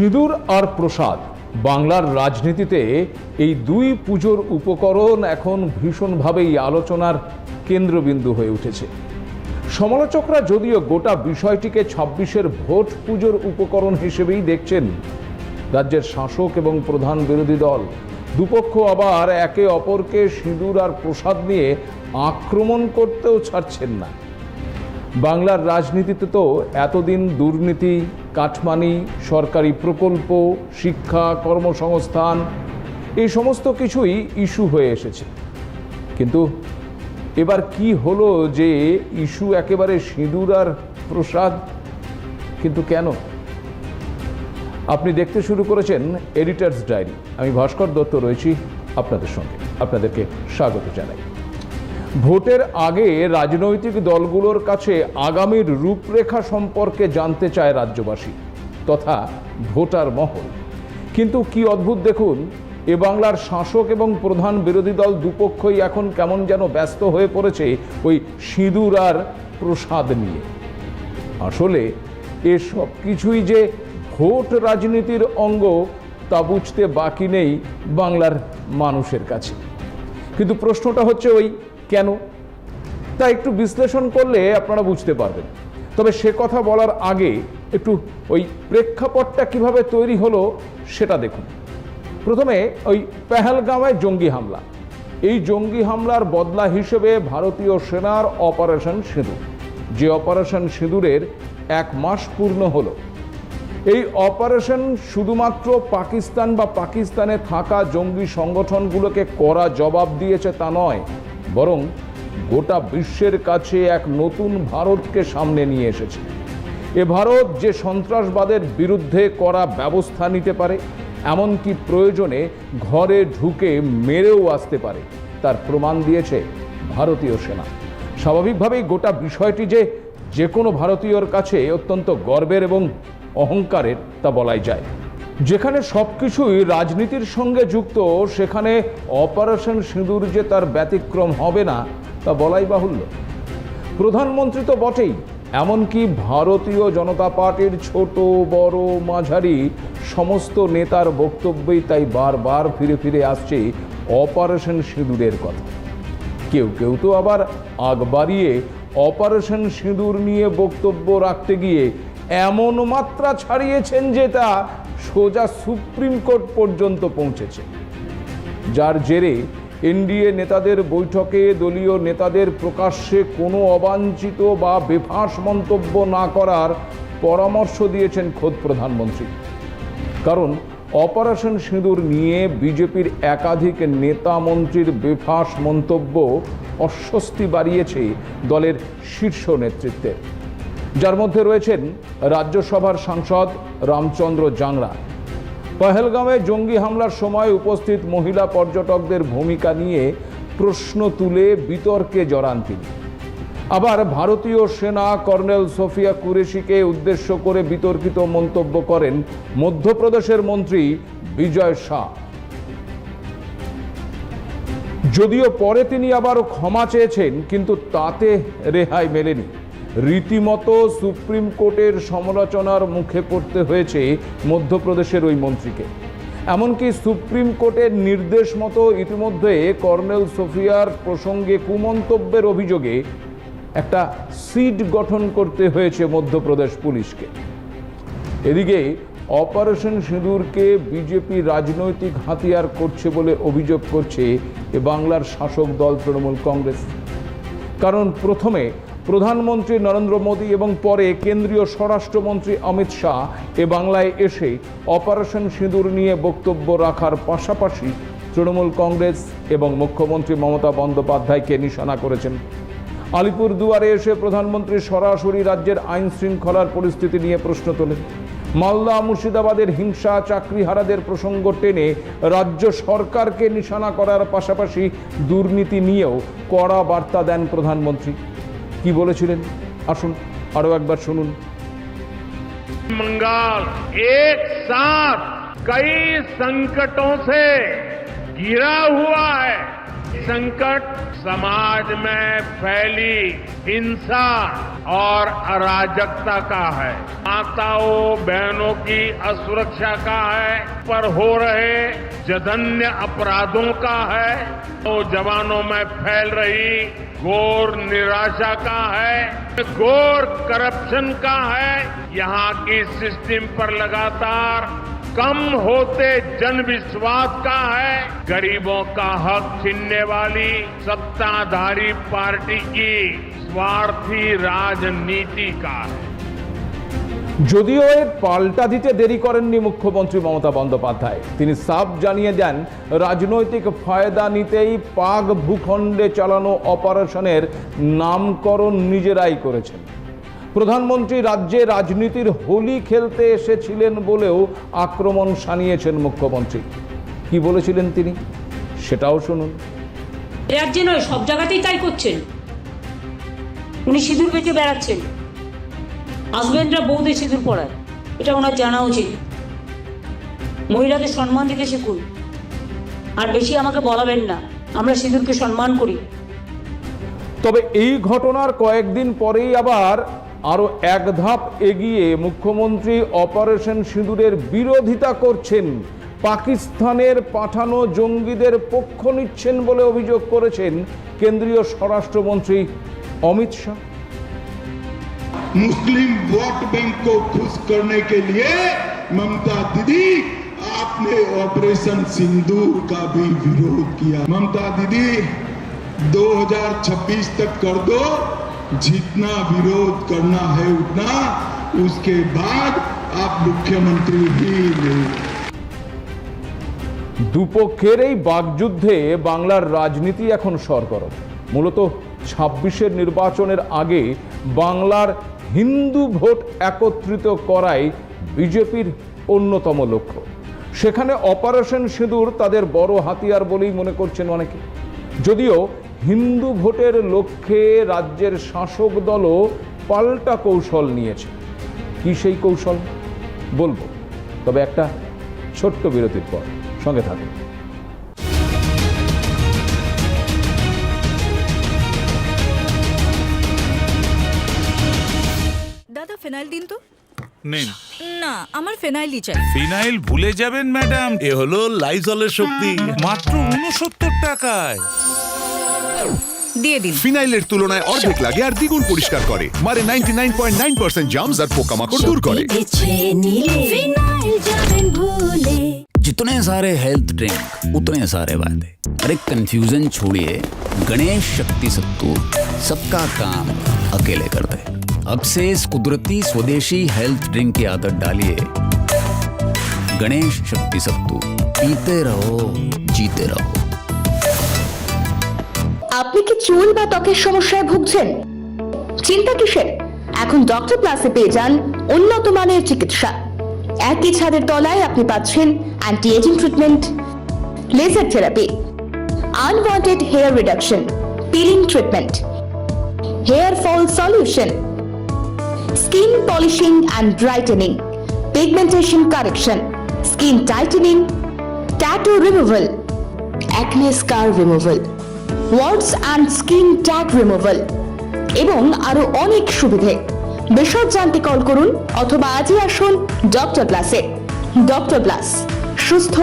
সিঁদুর আর প্রসাদ। বাংলার রাজনীতিতে এই দুই পুজোর উপকরণ এখন ভীষণভাবেই আলোচনার কেন্দ্রবিন্দু হয়ে উঠেছে। সমালোচকরা যদিও গোটা বিষয়টিকে ছাব্বিশের ভোট পুজোর উপকরণ হিসেবেই দেখছেন রাজ্যের শাসক এবং প্রধান বিরোধী দল। দুপক্ষ আবার একে অপরকে সিঁদুর আর প্রসাদ নিয়ে আক্রমণ করতেও ছাড়ছেন না। বাংলার রাজনীতিতে তো এতদিন দুর্নীতি কাঠমানি সরকারি প্রকল্প, শিক্ষা, কর্মসংস্থান, এই সমস্ত কিছুই ইস্যু হয়ে এসেছে। কিন্তু এবার কি হলো যে ইস্যু একেবারে সিঁদুর আর প্রসাদ? কিন্তু কেন? আপনি দেখতে শুরু করেছেন এডিটার্স ডায়েরি আমি ভাস্কর দত্ত রয়েছি আপনাদের সঙ্গে। আপনাদেরকে স্বাগত জানাই। ভোটের আগে রাজনৈতিক দলগুলোর কাছে আগামীর রূপরেখা সম্পর্কে জানতে চায় রাজ্যবাসী তথা ভোটার মহল। কিন্তু কি অদ্ভুত দেখুন, এ বাংলার শাসক এবং প্রধান বিরোধী দল দুপক্ষই এখন কেমন যেন ব্যস্ত হয়ে পড়েছে ওই সিঁদুর আর প্রসাদ নিয়ে। আসলে এসব কিছুই যে ভোট রাজনীতির অঙ্গ তা বুঝতে বাকি নেই বাংলার মানুষের কাছে। কিন্তু প্রশ্নটা হচ্ছে ওই কেন? তা একটু বিশ্লেষণ করলে আপনারা বুঝতে পারবেন। তবে সে কথা বলার আগে একটু ওই প্রেক্ষাপটটা কীভাবে তৈরি হলো সেটা দেখুন। প্রথমে ওই পেহেলগাঁওয়ে জঙ্গি হামলা। এই জঙ্গি হামলার বদলা হিসেবে ভারতীয় সেনার অপারেশন সিঁদুর। যে অপারেশন সিঁদুরের এক মাস পূর্ণ হলো। এই অপারেশন শুধুমাত্র পাকিস্তান বা পাকিস্তানে থাকা জঙ্গি সংগঠনগুলোকে করা জবাব দিয়েছে তা নয় বরং গোটা বিশ্বের কাছে এক নতুন ভারতকে সামনে নিয়ে এসেছে। এ ভারত যে সন্ত্রাসবাদের বিরুদ্ধে করা ব্যবস্থা নিতে পারে, এমনকি প্রয়োজনে ঘরে ঢুকে মেরেও আসতে পারে, তার প্রমাণ দিয়েছে ভারতীয় সেনা। স্বাভাবিকভাবেই গোটা বিষয়টি যে যে কোনো ভারতীয়র কাছে অত্যন্ত গর্বের এবং অহংকারের তা বলাই যায়। যেখানে সব কিছুই রাজনীতির সঙ্গে যুক্ত, সেখানে অপারেশন সিঁদুর যে তার ব্যতিক্রম হবে না, তা বলাই বাহুল্য। প্রধানমন্ত্রী তো বটেই, এমনকি ভারতীয় জনতা পার্টির ছোট, বড়, মাঝারি সমস্ত নেতার বক্তব্যই তাই বারবার ফিরে ফিরে আসছে অপারেশন সিঁদুরের কথা। কেউ কেউ তো আবার আগ বাড়িয়ে অপারেশন সিঁদুর নিয়ে বক্তব্য রাখতে গিয়ে এমন মাত্রা ছাড়িয়েছেন যে তা সোজা সুপ্রিম কোর্ট পর্যন্ত পৌঁছেছে। যার জেরে এনডিএ নেতাদের বৈঠকে দলীয় নেতাদের প্রকাশ্যে কোনো অবাঞ্ছিত বা বেফাঁস মন্তব্য না করার পরামর্শ দিয়েছেন খোদ প্রধানমন্ত্রী। কারণ অপারেশন সিঁদুর নিয়ে বিজেপির একাধিক নেতা মন্ত্রীর বেফাঁস মন্তব্য অস্বস্তি বাড়িয়েছে দলের শীর্ষ নেতৃত্বে যার মধ্যে রয়েছেন রাজ্যসভার সাংসদ রামচন্দ্র জাংরা পহেলগাঁওয়ে জঙ্গি হামলার সময় উপস্থিত মহিলা পর্যটকদের ভূমিকা নিয়ে প্রশ্ন তুলে বিতর্কে জড়ান তিনি। আবার ভারতীয় সেনা কর্নেল সোফিয়া কুরেশিকে উদ্দেশ্য করে বিতর্কিত মন্তব্য করেন মধ্যপ্রদেশের মন্ত্রী বিজয় শাহ। যদিও পরে তিনি আবারও ক্ষমা চেয়েছেন, কিন্তু তাতে রেহাই মেলেনি। রীতিমতো সুপ্রিম কোর্টের সমালোচনার মুখে পড়তে হয়েছে মধ্যপ্রদেশের ওই মন্ত্রীকে। এমনকি সুপ্রিম কোর্টের নির্দেশ মতো ইতিমধ্যে কর্নেল সোফিয়ার প্রসঙ্গে কুমন্তব্যের অভিযোগে একটা সিট গঠন করতে হয়েছে মধ্যপ্রদেশ পুলিশকে। এদিকে অপারেশন সিঁদুরকে বিজেপি রাজনৈতিক হাতিয়ার করছে বলে অভিযোগ করছে এ বাংলার শাসক দল তৃণমূল কংগ্রেস। কারণ প্রথমে প্রধানমন্ত্রী নরেন্দ্র মোদী এবং পরে কেন্দ্রীয় স্বরাষ্ট্রমন্ত্রী অমিত শাহ এ বাংলায় এসে অপারেশন সিঁদুর নিয়ে বক্তব্য রাখার পাশাপাশি তৃণমূল কংগ্রেস এবং মুখ্যমন্ত্রী মমতা বন্দ্যোপাধ্যায়কে নিশানা করেছেন। আলিপুর দুয়ারে এসে প্রধানমন্ত্রী সরাসরি রাজ্যের আইন শৃঙ্খলার পরিস্থিতি নিয়ে প্রশ্ন তোলেন। মালদা মুর্শিদাবাদের হিংসা চাকরিহারাদের প্রসঙ্গ টেনে রাজ্য সরকারকে নিশানা করার পাশাপাশি দুর্নীতি নিয়েও কড়া বার্তা দেন প্রধানমন্ত্রী। কি বলেছিলেন আসুন আরও একবার শুনুন बंगाल एक साथ कई संकटों से घिरा हुआ है संकट समाज में फैली हिंसा और अराजकता का है। माताओं, बहनों की असुरक्षा का है, पर हो रहे जघन्य अपराधों का है। तो जवानों में फैल रही घोर निराशा का है, घोर करप्शन का है। यहाँ की सिस्टम पर लगातार कम होते जन विश्वास का है गरीबों का हक छीनने वाली सत्ताधारी पार्टी की स्वार्थी राजनीति का है যদিও এর পাল্টা দিতে দেরি করেননি মুখ্যমন্ত্রী মমতা বন্দ্যোপাধ্যায় তিনি সাফ জানিয়ে দেন রাজনৈতিক ফায়দা নিতেই পাক ভূখণ্ডে চালানো অপারেশনের নামকরণ নিজেরাই করেছেন প্রধানমন্ত্রী রাজ্যে রাজনীতির হোলি খেলতে এসেছিলেন বলেও আক্রমণ সানিয়েছেন মুখ্যমন্ত্রী। কি বলেছিলেন তিনি? সেটাও শুনুন। রাজ্যে নয় সব জায়গাতেই তাই করছেন। উনি সিঁদুর বেঁচে বেড়াচ্ছেন। হাজবেন্ডরা বউদের সিঁদুর পড়ায় এটা ওনার জানা উচিত। মহিলাদের সম্মান দিতে শিখুন। আর বেশি আমাকে বলাবেন না। আমরা সিঁদুরকে সম্মান করি। তবে এই ঘটনার কয়েকদিন পরেই আবার আরও এক ধাপ এগিয়ে মুখ্যমন্ত্রী অপারেশন সিঁদুরের বিরোধিতা করছেন পাকিস্তানের পাঠানো জঙ্গিদের পক্ষ নিচ্ছেন বলে অভিযোগ করেছেন কেন্দ্রীয় স্বরাষ্ট্রমন্ত্রী অমিত শাহ मुस्लिम वोट बैंक को खुश करने के लिए ममता दीदी आपने ऑपरेशन सिंदूर का भी विरोध किया ममता दीदी 2026 तक कर दो जितना विरोध करना है उतना उसके बाद आप मुख्यमंत्री ही नहीं দুপক্ষের এই বাগযুদ্ধে বাংলার রাজনীতি এখন সরগরম মূলত ছাব্বিশের নির্বাচনের আগে বাংলার হিন্দু ভোট একত্রিত করাই বিজেপির অন্যতম লক্ষ্য সেখানে অপারেশন সিঁদুর তাদের বড় হাতিয়ার বলেই মনে করছেন অনেকে যদিও হিন্দু ভোটের লক্ষ্যে রাজ্যের শাসক দলও পাল্টা কৌশল নিয়েছে। কি সেই কৌশল? বলব। তবে একটা ছোট্ট বিরতির পর। সঙ্গে থাকুন। দাদা ফেনাইল দিন তো? নিন। না আমার ফেনাইলই চাই। ফিনাইল ভুলে যাবেন ম্যাডাম। এ হলো লাইজলের শক্তি। মাত্র উনসত্তর টাকায়। দিয়ে দিন ফিনাইলের তুলনায় অর্ধেক লাগে আর দ্বিগুণ পরিষ্কার করে মারে ninety nine point nine percent germs আর পোকামাকড় দূর করে जितने सारे हेल्थ ड्रिंक उतने सारे वादे अरे कंफ्यूजन छोड़िए गणेश शक्ति सत्तू सबका काम अकेले कर दे अब से इस कुदरती स्वदेशी हेल्थ ड्रिंक की आदत डालिए गणेश शक्ति सत्तू पीते रहो जीते रहो আপনি কি চুল বা ত্বকের সমস্যায় ভুগছেন? চিন্তা কিসের? এখন ডক্টর প্লাসে পেয়ে যান উন্নত মানের চিকিৎসা। একই ছাদের তলায় আপনি পাচ্ছেন anti ageing treatment laser therapy unwanted hair reduction peeling treatment hair fall solution skin polishing and brightening pigmentation correction skin tightening tattoo removal acne scar removal warts and skin tag removal এবং আরও অনেক সুবিধে। বিশদ জানতে call করুন অথবা আজই আসুন ডক্টর প্লাসে। ডক্টর প্লাস সুস্থ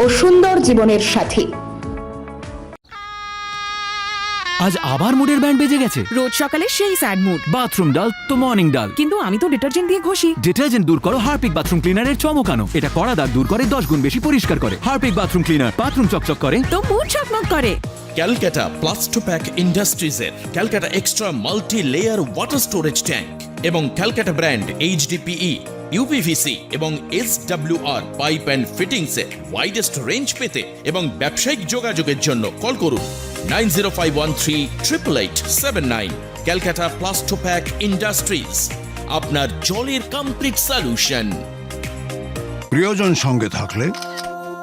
ও সুন্দর জীবনের সাথী। আজ আবার মুডের ব্যান্ড বেজে গেছে। রোজ সকালে সেই স্যাড মুড। বাথরুম ডাল তো মর্নিং ডাল। কিন্তু আমি তো ডিটারজেন্ট দিয়ে ঘষি। ডিটারজেন্ট দূর করো হারপিক বাথরুম ক্লিনারের চমকানো। এটা কড়া দাগ দূর করে দশ গুণ বেশি পরিষ্কার করে। হারপিক বাথরুম ক্লিনার বাথরুম চকচক করে। তো মুড চকমক করে। Calcutta Plastopack ইন্ডাস্ট্রিজের Calcutta extra multi layer water storage tank এবং ক্যালকাটা ব্র্যান্ড এইচডিপিই ইউপিভিসি এবং এস আর পাইপ অ্যান্ড ফিটিংসের ওয়াইডেস্ট রেঞ্জ পেতে এবং ব্যবসায়িক যোগাযোগের জন্য কল করুন nine zero five one three triple eight seven nine Calcutta Plastopack industries আপনার জলের কমপ্লিট সলিউশন প্রিয়জন সঙ্গে থাকলে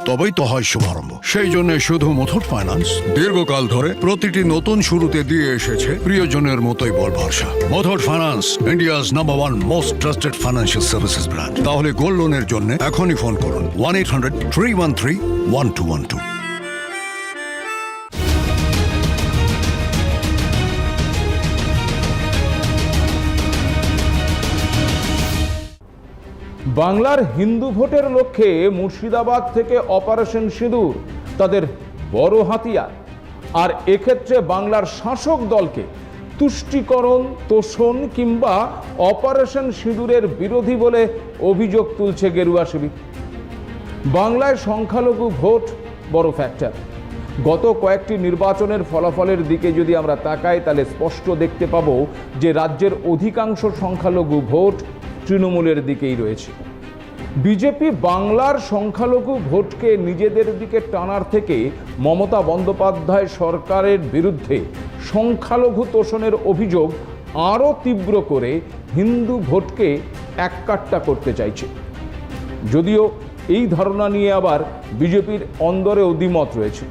তবেই তো হয় শুভারম্ভ। সেই জন্য শুধু মুথুট ফাইন্যান্স। দীর্ঘকাল ধরে প্রতিটি নতুন শুরুতে দিয়ে এসেছে প্রিয়জনের মতোই বল ভরসা। Muthoot finance India's number one most trusted financial services brand তাহলে গোল্ড লোনের জন্য এখনই ফোন করুন। One eight hundred three one three one two one two বাংলার হিন্দু ভোটের লক্ষ্যে মুর্শিদাবাদ থেকে অপারেশন সিঁদুর, তাদের বড় হাতিয়ার। আর এক্ষেত্রে বাংলার শাসক দলকে তুষ্টিকরণ, তোষণ কিংবা অপারেশন সিঁদুরের বিরোধী বলে অভিযোগ তুলছে গেরুয়া শিবির। বাংলায় সংখ্যালঘু ভোট বড় ফ্যাক্টর গত কয়েকটি নির্বাচনের ফলাফলের দিকে যদি আমরা তাকাই, তাহলে স্পষ্ট দেখতে পাবো যে রাজ্যের অধিকাংশ সংখ্যালঘু ভোট তৃণমূলের দিকেই রয়েছে। বিজেপি বাংলার সংখ্যালঘু ভোটকে নিজেদের দিকে টানার থেকে মমতা বন্দ্যোপাধ্যায় সরকারের বিরুদ্ধে সংখ্যালঘু তোষণের অভিযোগ আরও তীব্র করে হিন্দু ভোটকে এককাট্টা করতে চাইছে। যদিও এই ধারণা নিয়ে আবার বিজেপির অন্দরেও দ্বিমত রয়েছে।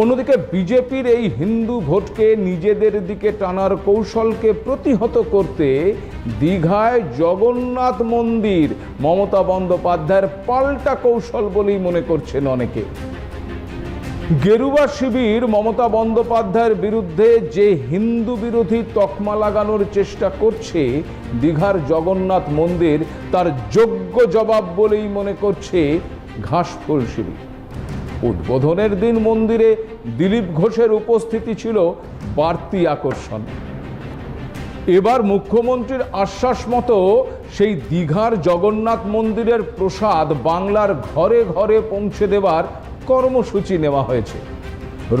অন্যদিকে বিজেপির এই হিন্দু ভোটকে নিজেদের দিকে টানার কৌশলকে প্রতিহত করতে দীঘায় জগন্নাথ মন্দির মমতা বন্দ্যোপাধ্যায়ের পাল্টা কৌশল বলেই মনে করছেন অনেকে। গেরুয়া শিবির মমতা বন্দ্যোপাধ্যায়ের বিরুদ্ধে যে হিন্দু বিরোধী তকমা লাগানোর চেষ্টা করছে দীঘার জগন্নাথ মন্দির, তার যোগ্য জবাব বলেই মনে করছে ঘাসফুল শিবির। উদ্বোধনের দিন মন্দিরে দিলীপ ঘোষের উপস্থিতি ছিল বাড়তি আকর্ষণ। এবার মুখ্যমন্ত্রীর আশ্বাস মতো সেই দীঘার জগন্নাথ মন্দিরের প্রসাদ বাংলার ঘরে ঘরে পৌঁছে দেওয়ার কর্মসূচি নেওয়া হয়েছে।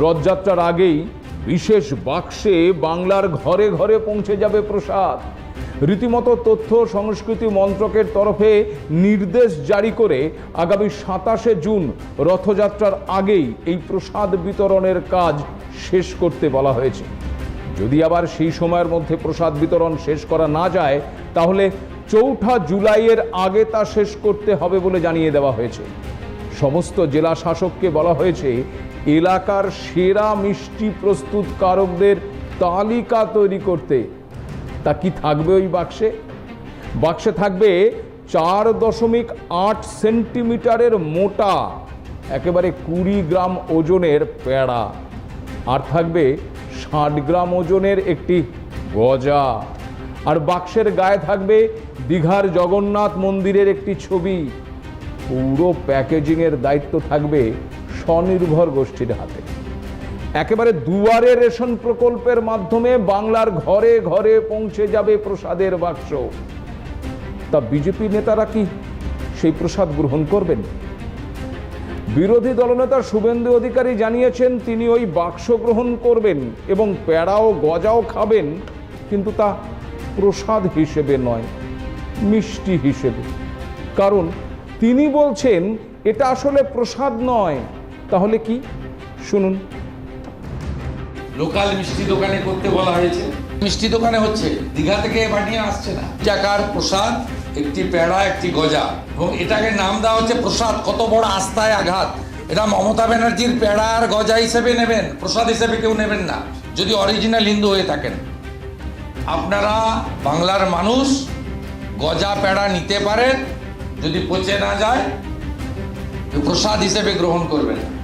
রথযাত্রার আগেই বিশেষ বাক্সে বাংলার ঘরে ঘরে পৌঁছে যাবে প্রসাদ। রীতিমতো তথ্য সংস্কৃতি মন্ত্রকের তরফে নির্দেশ জারি করে আগামী সাতাশে জুন রথযাত্রার আগেই এই প্রসাদ বিতরণের কাজ শেষ করতে বলা হয়েছে। যদি আবার সেই সময়ের মধ্যে প্রসাদ বিতরণ শেষ করা না যায়, তাহলে চৌঠা জুলাইয়ের আগে তা শেষ করতে হবে বলে জানিয়ে দেওয়া হয়েছে। সমস্ত জেলা শাসককে বলা হয়েছে, এলাকার সেরা মিষ্টি প্রস্তুতকারকদের তালিকা তৈরি করতে তা কি থাকবে ওই বাক্সে? বাক্সে থাকবে চার দশমিক আট সেন্টিমিটারের মোটা, একেবারে কুড়ি গ্রাম ওজনের পেড়া। আর থাকবে ষাট গ্রাম ওজনের একটি গজা। আর বাক্সের গায়ে থাকবে দীঘার জগন্নাথ মন্দিরের একটি ছবি। পুরো প্যাকেজিংয়ের দায়িত্ব থাকবে স্বনির্ভর গোষ্ঠীর হাতে। একেবারে দুয়ারে রেশন প্রকল্পের মাধ্যমে বাংলার ঘরে ঘরে পৌঁছে যাবে প্রসাদের বাক্স। তা বিজেপি নেতারা কি সেই প্রসাদ গ্রহণ করবেন? বিরোধী দলনেতা শুভেন্দু অধিকারী জানিয়েছেন, তিনি ওই বাক্স গ্রহণ করবেন এবং প্যাড়াও গজাও খাবেন, কিন্তু তা প্রসাদ হিসেবে নয়, মিষ্টি হিসেবে। কারণ তিনি বলছেন, এটা আসলে প্রসাদ নয়। তাহলে কি? শুনুন। লোকাল মিষ্টি দোকানে করতে বলা হয়েছে। মিষ্টি দোকানে হচ্ছে, দীঘা থেকে পাঠিয়ে আসছে না। টাকার প্রসাদ, একটি প্যাড়া একটি গজা। এবং এটাকে নাম দেওয়া হচ্ছে প্রসাদ। কত বড় আস্থায় আঘাত। এটা মমতা ব্যানার্জির পেড়া আর গজা হিসেবে নেবেন। প্রসাদ হিসেবে কেউ নেবেন না। যদি অরিজিনাল হিন্দু হয়ে থাকেন। আপনারা বাংলার মানুষ, গজা প্যাড়া নিতে পারেন। যদি পচে না যায়, প্রসাদ হিসেবে গ্রহণ করবেন।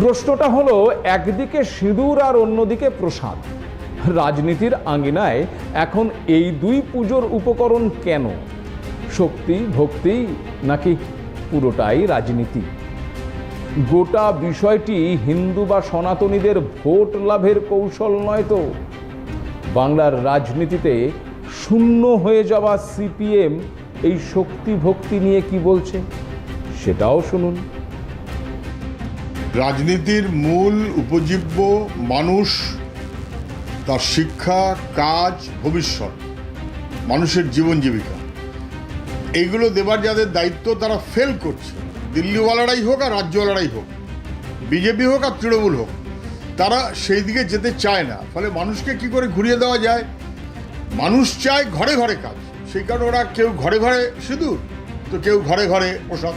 প্রশ্নটা হলো, একদিকে সিঁদুর আর অন্যদিকে প্রসাদ। রাজনীতির আঙ্গিনায় এখন এই দুই পুজোর উপকরণ কেন? শক্তি, ভক্তি, নাকি পুরোটাই রাজনীতি? গোটা বিষয়টি হিন্দু বা সনাতনীদের ভোট লাভের কৌশল নয় তো? বাংলার রাজনীতিতে শূন্য হয়ে যাওয়া সিপিএম এই শক্তি ভক্তি নিয়ে কি বলছে? সেটাও শুনুন। রাজনীতির মূল উপজীব্য মানুষ, তার শিক্ষা, কাজ, ভবিষ্যৎ, মানুষের জীবন জীবিকা। এইগুলো দেবার যাদের দায়িত্ব, তারা ফেল করছে। দিল্লিওয়ালারাই হোক আর রাজ্যওয়ালারাই হোক, বিজেপি হোক আর তৃণমূল হোক, তারা সেই দিকে যেতে চায় না। ফলে মানুষকে কি করে ঘুরিয়ে দেওয়া যায়? মানুষ চায় ঘরে ঘরে কাজ। সেই কারণে ওরা কেউ ঘরে ঘরে সিঁদুর, তো কেউ ঘরে ঘরে প্রসাদ।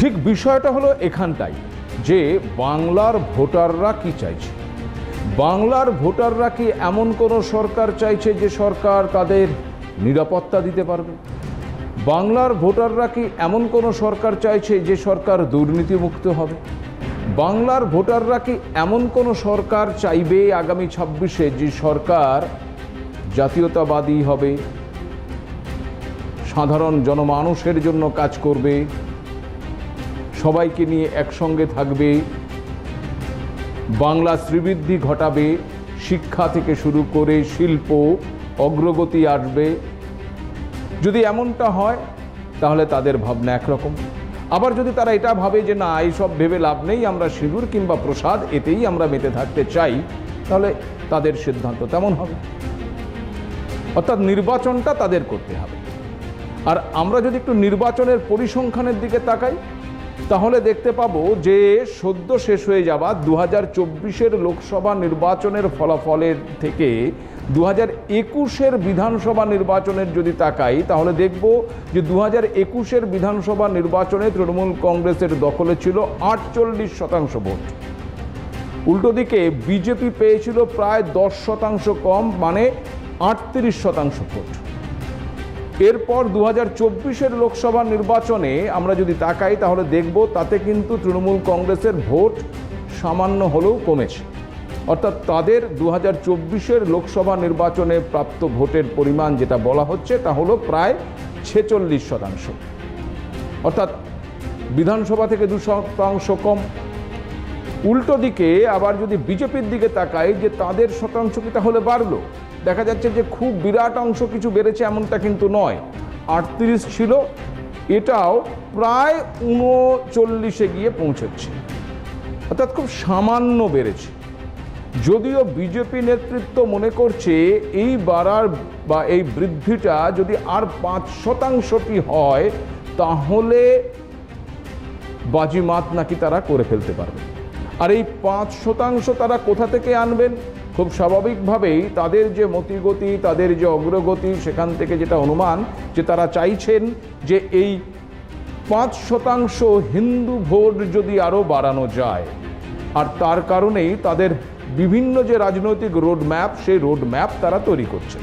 ঠিক বিষয়টা হলো এখানটাই, যে বাংলার ভোটাররা কি চাইছে? বাংলার ভোটাররা কি এমন কোনো সরকার চাইছে যে সরকার তাদের নিরাপত্তা দিতে পারবে? বাংলার ভোটাররা কি এমন কোনো সরকার চাইছে যে সরকার দুর্নীতিমুক্ত হবে? বাংলার ভোটাররা কি এমন কোনো সরকার চাইবে আগামী ছাব্বিশে যে সরকার জাতীয়তাবাদী হবে, সাধারণ জনমানুষের জন্য কাজ করবে সবাইকে নিয়ে একসঙ্গে থাকবে। বাংলা শ্রীবৃদ্ধি ঘটাবে। শিক্ষা থেকে শুরু করে শিল্প অগ্রগতি আসবে। যদি এমনটা হয়, তাহলে তাদের ভাবনা একরকম। আবার যদি তারা এটা ভাবে যে, না, এইসব ভেবে লাভ নেই, আমরা সিঁদুর কিংবা প্রসাদ এতেই আমরা মেতে থাকতে চাই, তাহলে তাদের সিদ্ধান্ত তেমন হবে। অর্থাৎ নির্বাচনটা তাদের করতে হবে। আর আমরা যদি একটু নির্বাচনের পরিসংখ্যানের দিকে তাকাই তাহলে দেখতে পাবো যে সদ্য শেষ হয়ে যাওয়া দু হাজার চব্বিশের লোকসভা নির্বাচনের ফলাফলের থেকে দু হাজার একুশের বিধানসভা নির্বাচনের যদি তাকাই, তাহলে দেখব যে দু হাজার একুশের বিধানসভা নির্বাচনে তৃণমূল কংগ্রেসের দখলে ছিল আটচল্লিশ শতাংশ ভোট। উল্টো দিকে বিজেপি পেয়েছিল প্রায় দশ শতাংশ কম মানে আটত্রিশ শতাংশ ভোট। এরপর দু হাজার চব্বিশের লোকসভা নির্বাচনে আমরা যদি তাকাই, তাহলে দেখব তাতে কিন্তু তৃণমূল কংগ্রেসের ভোট সামান্য হলেও কমেছে। অর্থাৎ তাদের দু হাজার চব্বিশের লোকসভা নির্বাচনে প্রাপ্ত ভোটের পরিমাণ যেটা বলা হচ্ছে, তা হলো প্রায় ছেচল্লিশ শতাংশ। অর্থাৎ বিধানসভা থেকে দু শতাংশ কম। উল্টো দিকে আবার যদি বিজেপির দিকে তাকাই, যে তাদের শতাংশ কি তাহলে বাড়লো? দেখা যাচ্ছে যে খুব বিরাট অংশ কিছু বেড়েছে এমনটা কিন্তু নয়। আটত্রিশ ছিল, এটাও প্রায় উনচল্লিশে গিয়ে পৌঁছচ্ছে অর্থাৎ খুব সামান্য বেড়েছে। যদিও বিজেপি নেতৃত্ব মনে করছে এই বাড়ার বা এই বৃদ্ধিটা যদি আর পাঁচ শতাংশটি হয়, তাহলে বাজিমাত নাকি তারা করে ফেলতে পারবে। আর এই পাঁচ শতাংশ তারা কোথা থেকে আনবেন? খুব স্বাভাবিকভাবেই তাদের যে মতিগতি, তাদের যে অগ্রগতি, সেখান থেকে যেটা অনুমান যে তারা চাইছেন যে এই পাঁচ শতাংশ হিন্দু ভোট যদি আরও বাড়ানো যায়। আর তার কারণেই তাদের বিভিন্ন যে রাজনৈতিক রোড ম্যাপ সেই রোড ম্যাপ তারা তৈরি করছেন।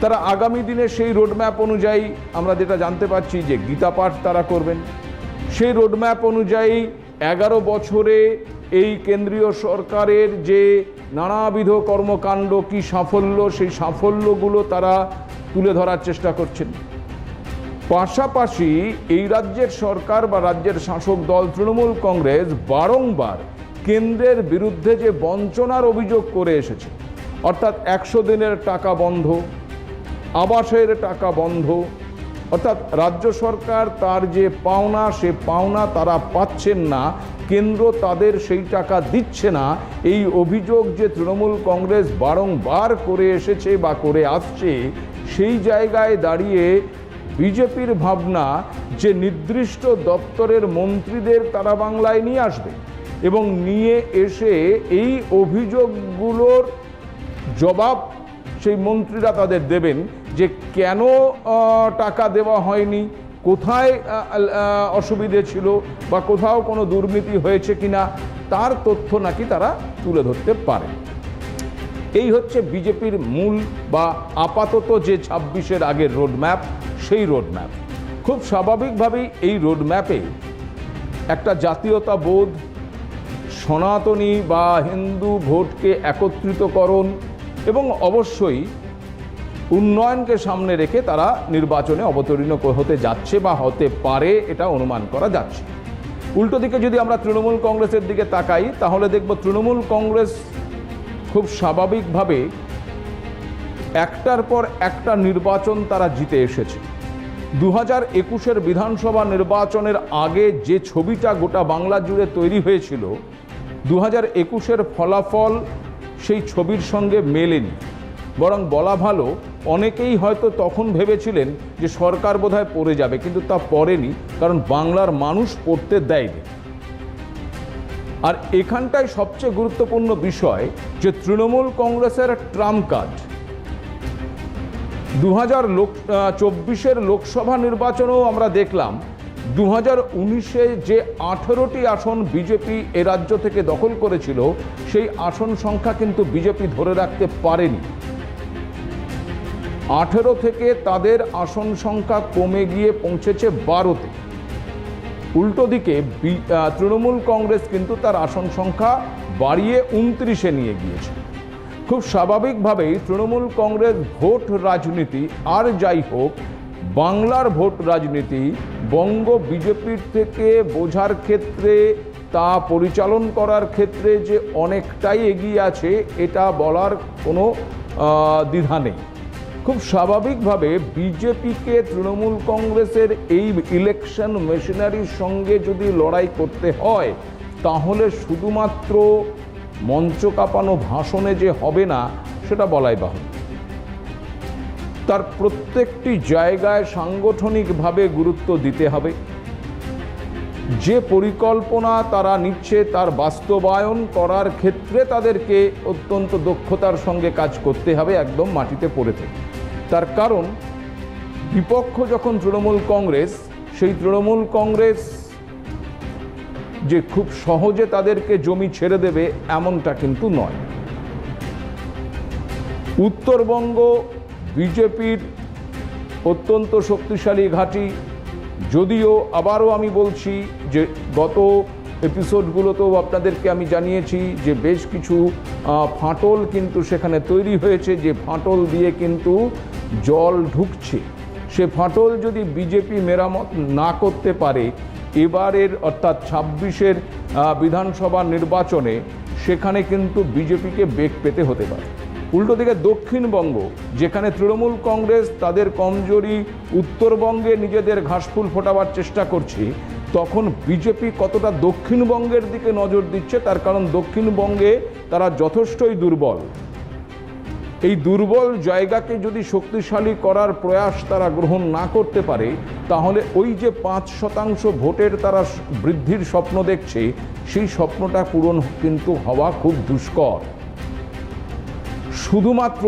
তারা আগামী দিনে সেই রোডম্যাপ অনুযায়ী আমরা যেটা জানতে পারছি যে গীতা পাঠ তারা করবেন। সেই রোডম্যাপ অনুযায়ী এগারো বছরে এই কেন্দ্রীয় সরকারের যে নানাবিধ কর্মকাণ্ড, কি সাফল্য, সেই সাফল্যগুলো তারা তুলে ধরার চেষ্টা করছেন। পাশাপাশি এই রাজ্যের সরকার বা রাজ্যের শাসক দল তৃণমূল কংগ্রেস বারংবার কেন্দ্রের বিরুদ্ধে যে বঞ্চনার অভিযোগ করে এসেছে, অর্থাৎ একশো দিনের টাকা বন্ধ, আবাসের টাকা বন্ধ, অর্থাৎ রাজ্য সরকার তার যে পাওনা, সে পাওনা তারা পাচ্ছেন না কেন্দ্র তাদের সেই টাকা দিচ্ছে না। এই অভিযোগ যে তৃণমূল কংগ্রেস বারংবার করে এসেছে বা করে আসছে, সেই জায়গায় দাঁড়িয়ে বিজেপির ভাবনা যে নির্দিষ্ট দপ্তরের মন্ত্রীদের তারা বাংলায় নিয়ে আসবে এবং নিয়ে এসে এই অভিযোগগুলোর জবাব সেই মন্ত্রীরা তাদের দেবেন যে কেন টাকা দেওয়া হয়নি কোথায় অসুবিধে ছিল বা কোথাও কোনো দুর্নীতি হয়েছে কিনা, তার তথ্য নাকি তারা তুলে ধরতে পারে। এই হচ্ছে বিজেপির মূল বা আপাতত যে ছাব্বিশের আগের রোডম্যাপ, সেই রোডম্যাপ। খুব স্বাভাবিকভাবেই এই রোডম্যাপে একটা জাতীয়তা বোধ সনাতনী বা হিন্দু ভোটকে একত্রিতকরণ এবং অবশ্যই উন্নয়নকে সামনে রেখে তারা নির্বাচনে অবতীর্ণ হতে যাচ্ছে বা হতে পারে এটা অনুমান করা যাচ্ছে। উল্টো দিকে যদি আমরা তৃণমূল কংগ্রেসের দিকে তাকাই, তাহলে দেখব তৃণমূল কংগ্রেস খুব স্বাভাবিকভাবে একটার পর একটা নির্বাচন তারা জিতে এসেছে। দু হাজার একুশের বিধানসভা নির্বাচনের আগে যে ছবিটা গোটা বাংলা জুড়ে তৈরি হয়েছিল দু হাজার একুশের ফলাফল সেই ছবির সঙ্গে মেলেনি। বরং বলা ভালো অনেকেই হয়তো তখন ভেবেছিলেন যে সরকার বোধহয় পড়ে যাবে, কিন্তু তা পড়েনি, কারণ বাংলার মানুষ পড়তে দেয়নি। আর এখানটায় সবচেয়ে গুরুত্বপূর্ণ বিষয় যে তৃণমূল কংগ্রেসের ট্রাম্প কার্ড দু হাজার লোক চব্বিশের লোকসভা নির্বাচনেও আমরা দেখলাম দু হাজার উনিশে যে আঠেরোটি আসন বিজেপি এ রাজ্য থেকে দখল করেছিল, সেই আসন সংখ্যা কিন্তু বিজেপি ধরে রাখতে পারেনি। আঠেরো থেকে তাদের আসন সংখ্যা কমে গিয়ে পৌঁছেছে বারোতে। উল্টো দিকে তৃণমূল কংগ্রেস কিন্তু তার আসন সংখ্যা বাড়িয়ে উনত্রিশে নিয়ে গিয়েছে। খুব স্বাভাবিকভাবেই তৃণমূল কংগ্রেস ভোট রাজনীতি, আর যাই হোক, বাংলার ভোট রাজনীতি বঙ্গ বিজেপির থেকে বোঝার ক্ষেত্রে, তা পরিচালন করার ক্ষেত্রে যে অনেকটাই এগিয়ে আছে, এটা বলার কোনো দ্বিধা নেই। খুব স্বাভাবিকভাবে বিজেপিকে তৃণমূল কংগ্রেসের এই ইলেকশন মেশিনারির সঙ্গে যদি লড়াই করতে হয়, তাহলে শুধুমাত্র মঞ্চ কাঁপানো ভাষণে যে হবে না, সেটা বলাই বাহুল্য। তার প্রত্যেকটি জায়গায় সাংগঠনিকভাবে গুরুত্ব দিতে হবে। যে পরিকল্পনা তারা নিচ্ছে, তার বাস্তবায়ন করার ক্ষেত্রে তাদেরকে অত্যন্ত দক্ষতার সঙ্গে কাজ করতে হবে, একদম মাটিতে পড়ে থেকে। তার কারণ, বিপক্ষ যখন তৃণমূল কংগ্রেস, সেই তৃণমূল কংগ্রেস যে খুব সহজে তাদেরকে জমি ছেড়ে দেবে, এমনটা কিন্তু নয়। উত্তরবঙ্গ, বিজেপির অত্যন্ত শক্তিশালী ঘাঁটি, যদিও আবারও আমি বলছি যে গত এপিসোডগুলোতেও আপনাদেরকে আমি জানিয়েছি যে বেশ কিছু ফাটল কিন্তু সেখানে তৈরি হয়েছে, যে ফাটল দিয়ে কিন্তু জল ঢুকছে। সে ফাটল যদি বিজেপি মেরামত না করতে পারে, এবারের অর্থাৎ ছাব্বিশের বিধানসভা নির্বাচনে সেখানে কিন্তু বিজেপিকে বেগ পেতে হতে পারে। উল্টো দিকে দক্ষিণবঙ্গ, যেখানে তৃণমূল কংগ্রেস তাদের কমজোরি উত্তরবঙ্গে নিজেদের ঘাসফুল ফোটাবার চেষ্টা করছে, তখন বিজেপি কতটা দক্ষিণবঙ্গের দিকে নজর দিচ্ছে, তার কারণ দক্ষিণবঙ্গে তারা যথেষ্টই দুর্বল। এই দুর্বল জায়গাকে যদি শক্তিশালী করার প্রয়াস তারা গ্রহণ না করতে পারে, তাহলে ওই যে পাঁচ শতাংশ ভোটের তারা বৃদ্ধির স্বপ্ন দেখছে, সেই স্বপ্নটা পূরণ কিন্তু হওয়া খুব দুষ্কর। শুধুমাত্র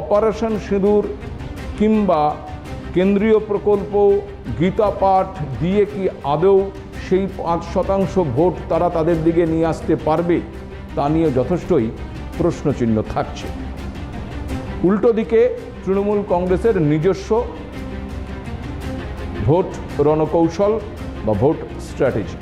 অপারেশন সিঁদুর কিংবা কেন্দ্রীয় প্রকল্প, গীতা পাঠ দিয়ে কি আদৌ সেই পাঁচ শতাংশ ভোট তারা তাদের দিকে নিয়ে আসতে পারবে, তা নিয়ে যথেষ্টই প্রশ্নচিহ্ন থাকছে। উল্টো দিকে তৃণমূল কংগ্রেসের নিজস্ব ভোট রণকৌশল বা ভোট স্ট্র্যাটেজি।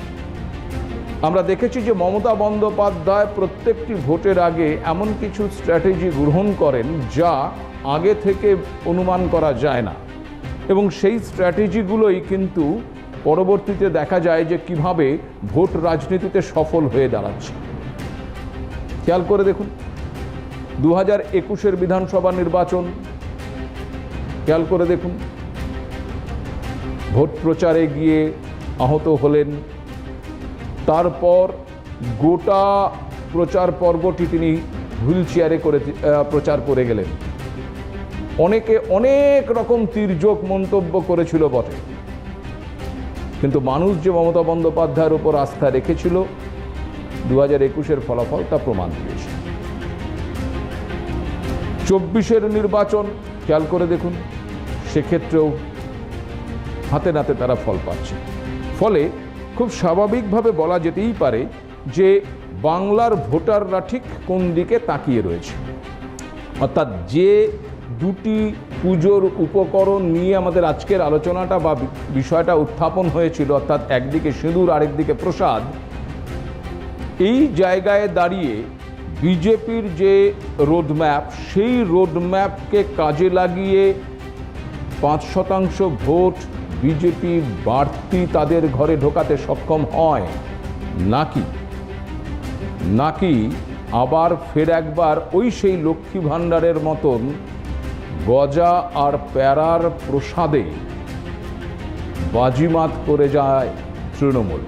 আমরা দেখেছি যে মমতা বন্দ্যোপাধ্যায় প্রত্যেকটি ভোটের আগে এমন কিছু স্ট্র্যাটেজি গ্রহণ করেন যা আগে থেকে অনুমান করা যায় না। এবং সেই স্ট্র্যাটেজিগুলোই কিন্তু পরবর্তীতে দেখা যায় যে কীভাবে ভোট রাজনীতিতে সফল হয়ে দাঁড়াচ্ছে। খেয়াল করে দেখুন। দু হাজার একুশের বিধানসভা নির্বাচন। খেয়াল করে দেখুন। ভোট প্রচারে গিয়ে আহত হলেন। তারপর গোটা প্রচার পর্বটি তিনি হুইল চেয়ারে করে প্রচার করে গেলেন। অনেকে অনেক রকম তির্যক মন্তব্য করেছিল বটে। কিন্তু মানুষ যে মমতা বন্দ্যোপাধ্যায়ের উপর আস্থা রেখেছিল। দু হাজার একুশের ফলাফল তা প্রমাণ দিয়েছে। চব্বিশের নির্বাচন, খেয়াল করে দেখুন, সেক্ষেত্রেও হাতে নাতে তারা ফল পাচ্ছে। ফলে খুব স্বাভাবিকভাবে বলা যেতেই পারে যে বাংলার ভোটাররা ঠিক কোন দিকে তাকিয়ে রয়েছে। অর্থাৎ যে দুটি পুজোর উপকরণ নিয়ে আমাদের আজকের আলোচনাটা বা বিষয়টা উত্থাপন হয়েছিল, অর্থাৎ একদিকে সিঁদুর, আরেকদিকে প্রসাদ, এই জায়গায় দাঁড়িয়ে বিজেপির যে রোডম্যাপ, সেই রোডম্যাপকে কাজে লাগিয়ে পাঁচ শতাংশ ভোট বিজেপি বাড়তি তাদের ঘরে ঢোকাতে সক্ষম হয়। নাকি? নাকি আবার ফের একবার ওই সেই লক্ষ্মী ভাণ্ডারের মতন গজা আর প্যারার প্রসাদে বাজিমাত করে যায় তৃণমূল?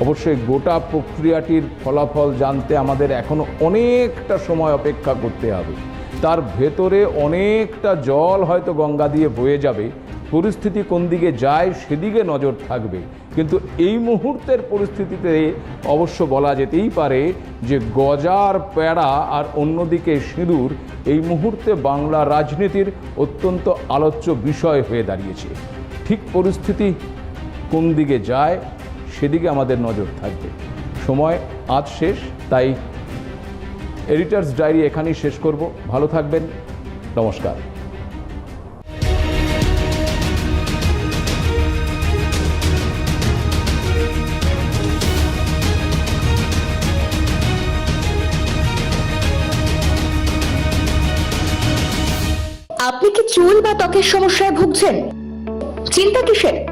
অবশ্যই গোটা প্রক্রিয়াটির ফলাফল জানতে আমাদের এখনও অনেকটা সময় অপেক্ষা করতে হবে। তার ভেতরে অনেকটা জল হয়তো গঙ্গা দিয়ে বয়ে যাবে। পরিস্থিতি কোন দিকে যায় সেদিকে নজর থাকবে। কিন্তু এই মুহূর্তের পরিস্থিতিতে অবশ্য বলা যেতেই পারে যে গজার প্যাড়া আর অন্যদিকে সিঁদুর এই মুহূর্তে বাংলা রাজনীতির অত্যন্ত আলোচ্য বিষয় হয়ে দাঁড়িয়েছে। ঠিক পরিস্থিতি কোন দিকে যায় সেদিকে আমাদের নজর থাকবে। সময় আজ শেষ, তাই এডিটার্স ডায়েরি এখানেই শেষ করব। ভালো থাকবেন, নমস্কার। আপনি কি চুল বা ত্বকের সমস্যায় ভুগছেন? চিন্তা কিসের?